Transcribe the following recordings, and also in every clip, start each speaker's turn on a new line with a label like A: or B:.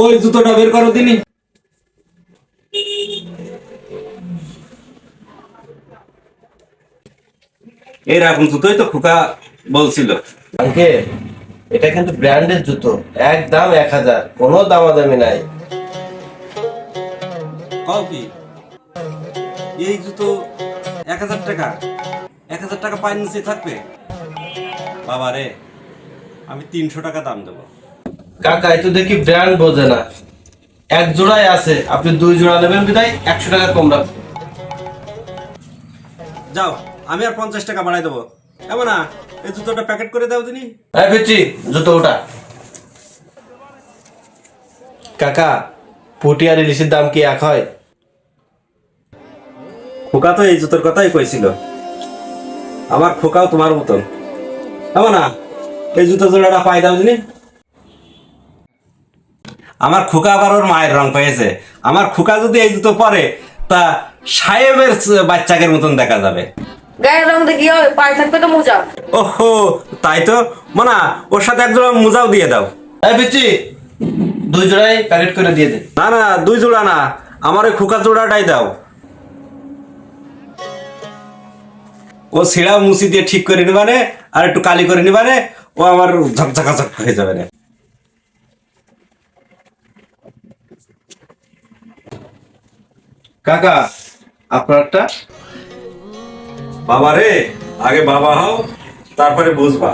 A: ওই জুতোটা বের করো দিনি। এরকম জুতোই তো খোকা বলছিল।
B: আঙ্কে এটা কিন্তু ব্র্যান্ডের জুতো একদম এক হাজার কোনো দামাদামি নাই।
A: কও কি? এই জুতো এক হাজার টাকা এক হাজার টাকা পায়ের নিচে থাকবে? বাবা রে আমি তিনশো টাকা দাম দেবো।
B: কাকা এই তো দেখি ব্র্যান্ড বোঝে না। এক জোড়াই আছে আপনি দুই জোড়া নেবেন বিদায় একশো টাকা কম রাখবেন
A: যাও আমি আর পঞ্চাশ টাকা বাড়াই দেবো। এমন না এই জুতোটা প্যাকেট করে দাও দিনি।
B: হ্যাঁ পিচ্ছি জুতো ওটা। কাকা পুটি আর ইলিশের দাম কি এক হয়?
A: খোকা তো এই জুতোর কথাই কইছিল। আমার খোকাও তোমার মতন। এমন না এই জুতো জোড়াটা পাই দাও দিনি। আমার খোকা আবার ওর মায়ের রং পেয়েছে। আমার খোকা যদি এই জুতো পরে তা সাহেবের বাচ্চাকের মতন দেখা যাবে।
C: গায়ের রং দেখি হয় পায়ে থাকবে তো মোজা?
A: ওহো তাই তো? মানা ওর সাথে এক জোড়া মোজাও দিয়ে দাও।
B: হ্যাঁ পিচ্ছি দুই জোড়াই প্যাকেট করে দিয়ে দিন
A: না না দুই জোড়া না আমার ওই খোকা জোড়াটাই দাও। ও ছিঁড়া মুসি দিয়ে ঠিক করে নিবানে আর একটু কালি করে নিবানে ও আমার ঝকঝকা ঝকঝকাঝক হয়ে যাবে না
B: কাকা, আপনারটা?
A: বাবা রে আগে বাবা হও, তারপরে বুঝবা।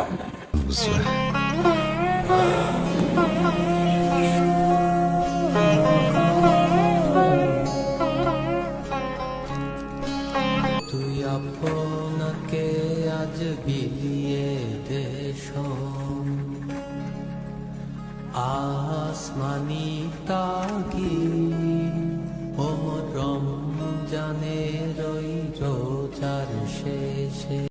D: তুই আপনাকে আজ দেশ আসমানি তাগি চার শেষে